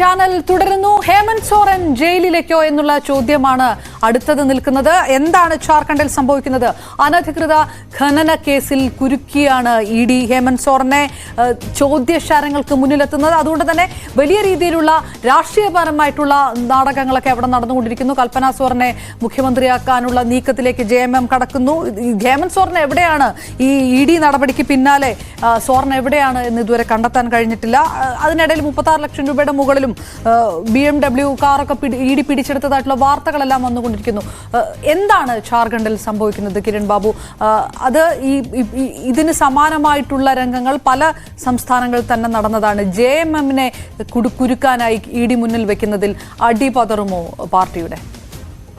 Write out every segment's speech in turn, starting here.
Channel തുടരുന്നു. ഹേമന്ത് സോറൻ ജയിലിലേക്കോ എന്നുള്ള ചോദ്യമാണ് അടുത്തത് നിൽക്കുന്നത്. എന്താണ് ജാർഖണ്ഡിൽ സംഭവിക്കുന്നത്? അനധികൃത ഖനന കേസിൽ കുരുക്കിയാണ് ഇ ഡി ഹേമന്ത് സോറനെ ചോദ്യശാരങ്ങൾക്ക് മുന്നിലെത്തുന്നത്. അതുകൊണ്ട് തന്നെ വലിയ രീതിയിലുള്ള രാഷ്ട്രീയപരമായിട്ടുള്ള നാടകങ്ങളൊക്കെ അവിടെ നടന്നുകൊണ്ടിരിക്കുന്നു. കൽപ്പന സോറിനെ മുഖ്യമന്ത്രിയാക്കാനുള്ള നീക്കത്തിലേക്ക് ജെ എം എം കടക്കുന്നു. ഹേമന്ത് സോറിന് എവിടെയാണ്? ഈ ഇ ഡി നടപടിക്ക് പിന്നാലെ സോറൻ എവിടെയാണ് എന്ന് ഇതുവരെ കണ്ടെത്താൻ കഴിഞ്ഞിട്ടില്ല. അതിനിടയിൽ മുപ്പത്തി ആറ് ലക്ഷം രൂപയുടെ മുകളിലും ബി എം ഡബ്ല്യു കാറൊക്കെ ഇ ഡി പിടിച്ചെടുത്തതായിട്ടുള്ള വാർത്തകളെല്ലാം വന്നുകൊണ്ടിരിക്കുന്നു. എന്താണ് ജാർഖണ്ഡിൽ സംഭവിക്കുന്നത് കിരൺ ബാബു? അത് ഈ- ഇതിന് സമാനമായിട്ടുള്ള രംഗങ്ങൾ പല സംസ്ഥാനങ്ങളിൽ തന്നെ നടന്നതാണ്. ജെ എം എമ്മിനെ കുരുക്കാനായി ഇ ഡി മുന്നിൽ വെക്കുന്നതിൽ അടിപതറുമോ പാർട്ടിയുടെ?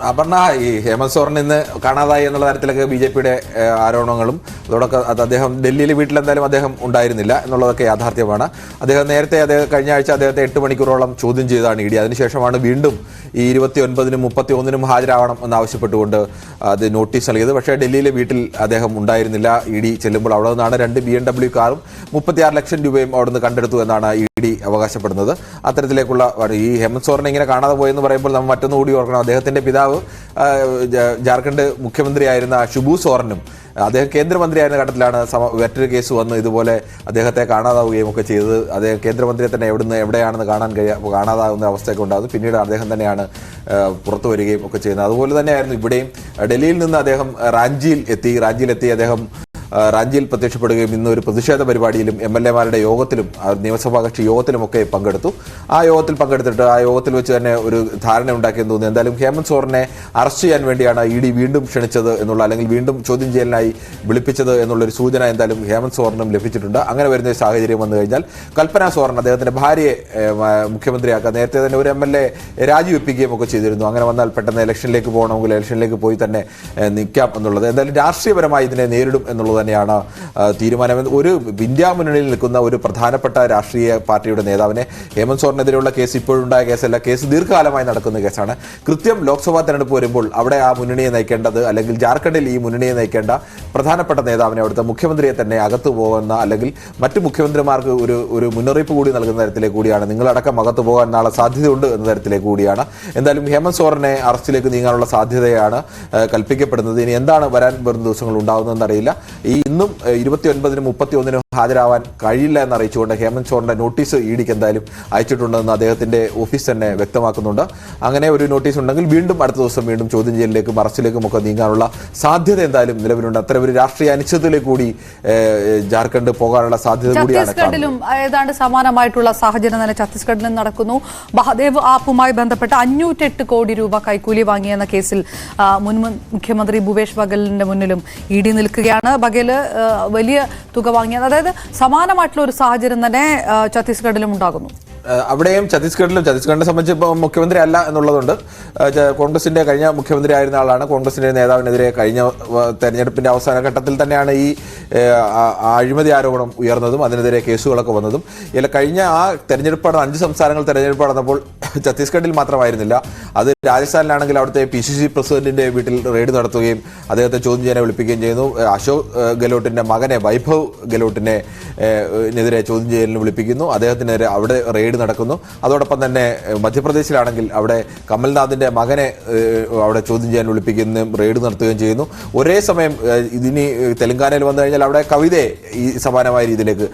അപർണ ഈ ഹേമന്ത് സോറൻ ഇന്ന് കാണാതായി എന്നുള്ള തരത്തിലൊക്കെ ബി ജെ പിയുടെ ആരോപണങ്ങളും അതോടൊക്കെ അത് അദ്ദേഹം ഡൽഹിയിലെ വീട്ടിലെന്തായാലും അദ്ദേഹം ഉണ്ടായിരുന്നില്ല എന്നുള്ളതൊക്കെ യാഥാർത്ഥ്യമാണ്. അദ്ദേഹം നേരത്തെ അദ്ദേഹം കഴിഞ്ഞ ആഴ്ച അദ്ദേഹത്തെ എട്ട് മണിക്കൂറോളം ചോദ്യം ചെയ്തതാണ് ഇ ഡി. അതിനുശേഷമാണ് വീണ്ടും ഈ ഇരുപത്തി ഒൻപതിനും മുപ്പത്തി ഒന്നിനും ഹാജരാവണം എന്നാവശ്യപ്പെട്ടുകൊണ്ട് അത് നോട്ടീസ് നൽകിയത്. പക്ഷേ ഡൽഹിയിലെ വീട്ടിൽ അദ്ദേഹം ഉണ്ടായിരുന്നില്ല. ഇ ഡി ചെല്ലുമ്പോൾ അവിടെ നിന്നാണ് രണ്ട് ബി എം ഡബ്ല്യു കാറും മുപ്പത്തിയാറ് ലക്ഷം രൂപയും അവിടെ നിന്ന് കണ്ടെടുത്തു എന്നാണ് ഇ ഡി അവകാശപ്പെടുന്നത്. അത്തരത്തിലേക്കുള്ള ഈ ഹേമന്ത് സോറിനെ ഇങ്ങനെ കാണാതെ പോയെന്ന് പറയുമ്പോൾ നമ്മൾ മറ്റൊന്നുകൂടി ഓർക്കണം. അദ്ദേഹത്തിന്റെ പിതാവ് ജാർഖണ്ഡ് മുഖ്യമന്ത്രിയായിരുന്ന ഷുബു സോറനും അദ്ദേഹം കേന്ദ്രമന്ത്രിയായിരുന്ന ഘട്ടത്തിലാണ് മറ്റൊരു കേസ് വന്ന്. ഇതുപോലെ അദ്ദേഹത്തെ കാണാതാവുകയും ഒക്കെ ചെയ്തത്. അദ്ദേഹം കേന്ദ്രമന്ത്രിയെ തന്നെ എവിടുന്ന് എവിടെയാണെന്ന് കാണാൻ കഴിയാ കാണാതാവുന്ന അവസ്ഥയൊക്കെ ഉണ്ടാകുന്നത്. പിന്നീട് അദ്ദേഹം തന്നെയാണ് പുറത്തു വരികയും ഒക്കെ ചെയ്യുന്നത്. അതുപോലെ തന്നെയായിരുന്നു ഇവിടെയും ഡൽഹിയിൽ നിന്ന് അദ്ദേഹം റാഞ്ചിയിൽ എത്തി. റാഞ്ചിയിൽ എത്തി അദ്ദേഹം റാഞ്ചിയിൽ പ്രത്യക്ഷപ്പെടുകയും ഇന്ന് ഒരു പ്രതിഷേധ പരിപാടിയിലും എം എൽ എമാരുടെ യോഗത്തിലും നിയമസഭാ കക്ഷി യോഗത്തിലുമൊക്കെ പങ്കെടുത്തു. ആ യോഗത്തിൽ പങ്കെടുത്തിട്ട് ആ യോഗത്തിൽ വെച്ച് തന്നെ ഒരു ധാരണ ഉണ്ടാക്കിയെന്ന് തോന്നുന്നു. എന്തായാലും ഹേമന്ത് സോറിനെ അറസ്റ്റ് ചെയ്യാൻ വേണ്ടിയാണ് ഇ ഡി വീണ്ടും ക്ഷണിച്ചത് എന്നുള്ള അല്ലെങ്കിൽ വീണ്ടും ചോദ്യം ചെയ്യലിനായി വിളിപ്പിച്ചത് എന്നുള്ളൊരു സൂചന എന്തായാലും ഹേമന്ത് സോറിനും ലഭിച്ചിട്ടുണ്ട്. അങ്ങനെ വരുന്ന സാഹചര്യം വന്നു കഴിഞ്ഞാൽ കൽപ്പന സോറൻ അദ്ദേഹത്തിന്റെ ഭാര്യയെ മുഖ്യമന്ത്രിയാക്കാൻ നേരത്തെ തന്നെ ഒരു എം എൽ എ രാജിവെപ്പിക്കുകയും ഒക്കെ ചെയ്തിരുന്നു. അങ്ങനെ വന്നാൽ പെട്ടെന്ന് ഇലക്ഷനിലേക്ക് പോകണമെങ്കിൽ ഇലക്ഷനിലേക്ക് പോയി തന്നെ നിൽക്കാം എന്നുള്ളത്. എന്തായാലും രാഷ്ട്രീയപരമായി ഇതിനെ നേരിടും എന്നുള്ളത് തന്നെയാണ് തീരുമാനം. ഒരു ഇന്ത്യ മുന്നണിയിൽ നിൽക്കുന്ന ഒരു പ്രധാനപ്പെട്ട രാഷ്ട്രീയ പാർട്ടിയുടെ നേതാവിനെ ഹേമന്ത് സോറിനെതിരെയുള്ള കേസ് ഇപ്പോഴുണ്ടായ കേസല്ല കേസ് ദീർഘകാലമായി നടക്കുന്ന കേസാണ്. കൃത്യം ലോക്സഭാ തെരഞ്ഞെടുപ്പ് വരുമ്പോൾ അവിടെ ആ മുന്നണിയെ നയിക്കേണ്ടത് അല്ലെങ്കിൽ ജാർഖണ്ഡിൽ ഈ മുന്നണിയെ നയിക്കേണ്ട പ്രധാനപ്പെട്ട നേതാവിനെ അവിടുത്തെ മുഖ്യമന്ത്രിയെ തന്നെ അകത്തു പോകുന്ന അല്ലെങ്കിൽ മറ്റു മുഖ്യമന്ത്രിമാർക്ക് ഒരു ഒരു മുന്നറിയിപ്പ് കൂടി നൽകുന്ന തരത്തിലേക്ക് കൂടിയാണ്. നിങ്ങളടക്കം അകത്തു പോകാൻ നാളെ സാധ്യതയുണ്ട് എന്ന തരത്തിലേക്ക് കൂടിയാണ്. എന്തായാലും ഹേമന്ത് സോറിനെ അറസ്റ്റിലേക്ക് നീങ്ങാനുള്ള സാധ്യതയാണ് കൽപ്പിക്കപ്പെടുന്നത്. ഇനി എന്താണ് വരാൻ വരുന്ന ദിവസങ്ങൾ ഉണ്ടാകുന്നതെന്ന് അറിയില്ല. ഈ ഇന്നും ഇരുപത്തി ഒൻപതിനും മുപ്പത്തി ഒന്നിനും ഹാജരാവാൻ കഴിയില്ല എന്ന് അറിയിച്ചുകൊണ്ട് ഹേമന്ത് ചോറിന്റെ നോട്ടീസ് ഇ ഡിക്ക് എന്തായാലും അയച്ചിട്ടുണ്ടെന്ന് അദ്ദേഹത്തിന്റെ ഓഫീസ് തന്നെ വ്യക്തമാക്കുന്നുണ്ട്. അങ്ങനെ ഒരു നോട്ടീസ് ഉണ്ടെങ്കിൽ വീണ്ടും അടുത്ത ദിവസം വീണ്ടും ചോദ്യം ചെയ്യലിലേക്കും അറസ്റ്റിലേക്കും ഒക്കെ നീങ്ങാനുള്ള സാധ്യത എന്തായാലും നിലവിലുണ്ട്. അത്തരം ഒരു രാഷ്ട്രീയ അനിശ്ചിതത്തിലേക്ക് കൂടി ജാർഖണ്ഡ് പോകാനുള്ള സാധ്യത കൂടിയാണ് ഏതാണ്ട് സമാനമായിട്ടുള്ള സാഹചര്യം തന്നെ ഛത്തീസ്ഗഡിലും നടക്കുന്നു. മഹാദേവ് ആപ്പുമായി ബന്ധപ്പെട്ട് അഞ്ഞൂറ്റെട്ട് കോടി രൂപ കൈക്കൂലി വാങ്ങിയെന്ന കേസിൽ മുൻ മുഖ്യമന്ത്രി ഭൂപേഷ് ബഗലിന്റെ മുന്നിലും ഇ ഡി നിൽക്കുകയാണ്. ബഗേൽ വലിയ തുക വാങ്ങിയത്. അതായത് സമാനമായിട്ടുള്ള ഒരു സാഹചര്യം തന്നെ ഛത്തീസ്ഗഡിലും ഉണ്ടാകുന്നു. അവിടെയും ഛത്തീസ്ഗഡിലും ഛത്തീസ്ഗഡിനെ സംബന്ധിച്ച് ഇപ്പോൾ മുഖ്യമന്ത്രി അല്ല ച- കോൺഗ്രസിന്റെ കഴിഞ്ഞ മുഖ്യമന്ത്രി ആയിരുന്ന ആളാണ്. കോൺഗ്രസിന്റെ നേതാവിനെതിരെ കഴിഞ്ഞ തെരഞ്ഞെടുപ്പിന്റെ അവസാന ഘട്ടത്തിൽ തന്നെയാണ് ഈ അഴിമതി ആരോപണം ഉയർന്നതും അതിനെതിരെ കേസുകളൊക്കെ വന്നതും. ഇല്ല കഴിഞ്ഞ ആ തെരഞ്ഞെടുപ്പ് നടന്ന അഞ്ച് സംസ്ഥാനങ്ങൾ തെരഞ്ഞെടുപ്പ് നടന്നപ്പോൾ ഛത്തീസ്ഗഡിൽ മാത്രമായിരുന്നില്ല. അത് രാജസ്ഥാനിലാണെങ്കിൽ അവിടുത്തെ പി സി സി പ്രസിഡന്റിന്റെ വീട്ടിൽ റെയ്ഡ് നടത്തുകയും അദ്ദേഹത്തെ ചോദ്യം ചെയ്യാനെ വിളിപ്പിക്കുകയും ചെയ്യുന്നു. അശോക് ഗെലോട്ടിന്റെ മകനെ വൈഭവ് ഗെഹ്ലോട്ടിനെ എതിരെ ചോദ്യം ചെയ്യലിന് വിളിപ്പിക്കുന്നു. അദ്ദേഹത്തിനെതിരെ അവിടെ റെയ്ഡ് നടക്കുന്നു. അതോടൊപ്പം തന്നെ മധ്യപ്രദേശിലാണെങ്കിൽ അവിടെ കമൽനാഥിന്റെ മകനെ അവിടെ ചോദ്യം ചെയ്യാൻ വിളിപ്പിക്കുന്നതും റെയ്ഡ് നടത്തുകയും ചെയ്യുന്നു. ഒരേ സമയം ഇതിനി തെലങ്കാനയിൽ വന്നു കഴിഞ്ഞാൽ അവിടെ കവിതയെ ഈ സമാനമായ രീതിയിലേക്ക്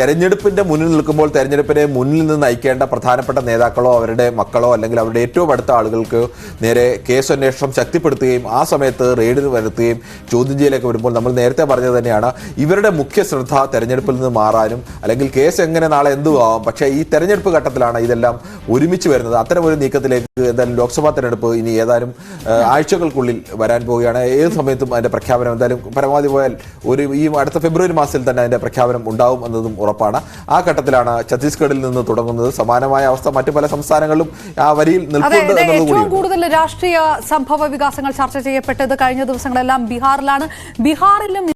തെരഞ്ഞെടുപ്പിന്റെ മുന്നിൽ നിൽക്കുമ്പോൾ തെരഞ്ഞെടുപ്പിനെ മുന്നിൽ നിന്ന് നയിക്കേണ്ട പ്രധാനപ്പെട്ട നേതാക്കളോ അവരുടെ മക്കളോ അല്ലെങ്കിൽ അവരുടെ ഏറ്റവും അടുത്ത ആളുകൾക്ക് നേരെ കേസ് അന്വേഷണം ശക്തിപ്പെടുത്തുകയും ആ സമയത്ത് റെയ്ഡ് വരുത്തുകയും ചോദ്യം ചെയ്യലൊക്കെ വരുമ്പോൾ നമ്മൾ നേരത്തെ പറഞ്ഞത് തന്നെയാണ് ഇവരുടെ മുഖ്യ ശ്രദ്ധ തെരഞ്ഞെടുപ്പിൽ നിന്ന് മാറാനും അല്ലെങ്കിൽ കേസ് എങ്ങനെ നാളെ എന്തും ആവാം പക്ഷേ ഈ തെരഞ്ഞെടുപ്പ് ഘട്ടത്തിലാണ് ഇതെല്ലാം ഒരുമിച്ച് വരുന്നത്. അത്തരം ഒരു നീക്കത്തിലേക്ക് എന്തായാലും ലോക്സഭാ തെരഞ്ഞെടുപ്പ് ഇനി ഏതാനും ആഴ്ചകൾക്കുള്ളിൽ വരാൻ പോവുകയാണ്. ഏത് സമയത്തും അതിന്റെ പ്രഖ്യാപനം എന്തായാലും പരമാവധി പോയാൽ ഒരു ഈ അടുത്ത ഫെബ്രുവരി മാസത്തിൽ തന്നെ അതിന്റെ പ്രഖ്യാപനം ഉണ്ടാവും എന്നതും ഉറപ്പാണ്. ആ ഘട്ടത്തിലാണ് ഛത്തീസ്ഗഡിൽ നിന്ന് തുടങ്ങുന്നത്. സമാനമായ അവസ്ഥ മറ്റു പല സംസ്ഥാനങ്ങളിലും ആ വരിയിൽ നിൽക്കുന്നത് ഏറ്റവും കൂടുതൽ രാഷ്ട്രീയ സംഭവ വികാസങ്ങൾ ചർച്ച ചെയ്യപ്പെട്ടത് കഴിഞ്ഞ ദിവസങ്ങളെല്ലാം ബീഹാറിലാണ്. ബീഹാറിലും